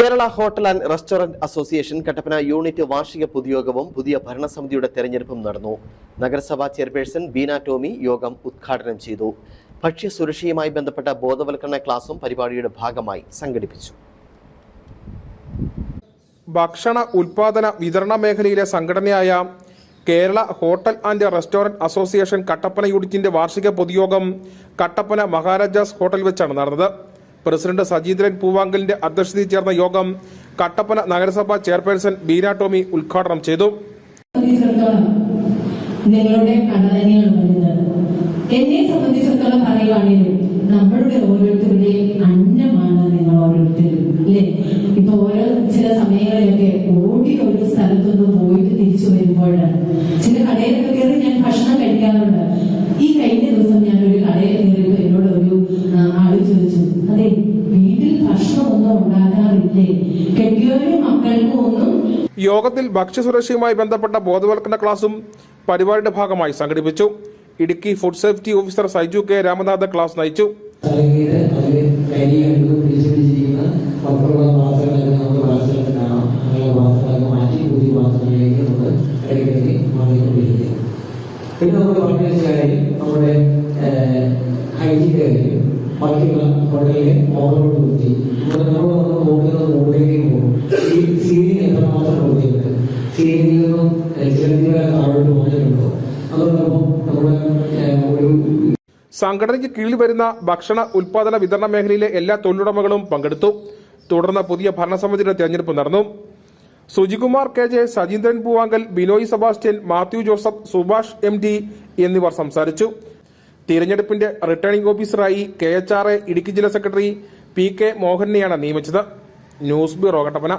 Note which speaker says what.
Speaker 1: Kerala hotel and restaurant association Kattappana unit വാർഷിക പൊതുയോഗവും പുതിയ ഭരണസമിതിയുടെ തെരഞ്ഞെടുപ്പും നടന്നു. നഗരസഭാ ചെയർപേഴ്സൺ ബീന ടോമി യോഗം ഉദ്ഘാടനം ചെയ്തു. ഭക്ഷ്യസുരക്ഷയുമായി ബന്ധപ്പെട്ട ബോധവൽക്കരണ ക്ലാസും പരിപാടിയുടെ ഭാഗമായി സംഘടിപ്പിച്ചു.
Speaker 2: ഭക്ഷണ ഉൽപാദന വിതരണ മേഖലയിലെ സംഘടനയായ Kerala hotel and restaurant association Kattappana യൂണിറ്റിന്റെ വാർഷിക പൊതുയോഗം കട്ടപ്പന മഹാരാജാസ് ഹോട്ടൽ വെച്ചാണ് നടന്നത്. പ്രസിഡന്റ് സജീന്ദ്രൻ പൂവാങ്കലിന്റെ അധ്യക്ഷതയിൽ ചേർന്ന യോഗം കട്ടപ്പന നഗരസഭാ ചെയർപേഴ്സൺ ബീന ടോമി ഉദ്ഘാടനം ചെയ്തു.
Speaker 3: നിങ്ങളുടെ കട തന്നെയാണ് വരുന്നത് എന്നെ സംബന്ധിച്ചിടത്തോളം പറയുവാണെങ്കിൽ നമ്മളുടെ ഓരോരുത്തരുടെയും അന്നമാണ് നിങ്ങൾ ഓരോരുത്തരും അല്ലേ ചോദിച്ചു. അതെ വീട്ടിൽ ഭക്ഷണം ഒന്നും ഉണ്ടാക്കാറില്ലേ? കെട്ടിയവരും മക്കൾക്കും ഒന്നും
Speaker 2: യോഗത്തിൽ ഭക്ഷ്യസുരക്ഷയുമായി ബന്ധപ്പെട്ട ബോധവൽക്കരണ ക്ലാസും പരിപാടിയുടെ ഭാഗമായി സംഘടിപ്പിച്ചു. Idukki food safety officer Saiju K Ramanatha class നയിച്ചു.
Speaker 4: പിന്നെ നമ്മൾ പറഞ്ഞു വെച്ച കാര്യം നമ്മുടെ ഹൈജീൻ കാര്യം പോകും. ഈ സീലിംഗ് എത്രമാത്രം ഒരു
Speaker 2: സംഘടനയ്ക്ക് കീഴിൽ വരുന്ന ഭക്ഷണ ഉൽപാദന വിതരണ മേഖലയിലെ എല്ലാ തൊഴിലുടമകളും പങ്കെടുത്തു. തുടർന്ന് പുതിയ ഭരണസമിതിയുടെ തെരഞ്ഞെടുപ്പ് നടന്നു. Sujikumar K J Sajeendran Poovankal Binoy Sebastian Mathew Joseph Subhash M D എന്നിവർ സംസാരിച്ചു. തിരഞ്ഞെടുപ്പിന്റെ റിട്ടേണിംഗ് ഓഫീസറായി K H R A Idukki ജില്ലാ സെക്രട്ടറി പി കെ മോഹനെയാണ് നിയമിച്ചത്. News bureau Kattappana.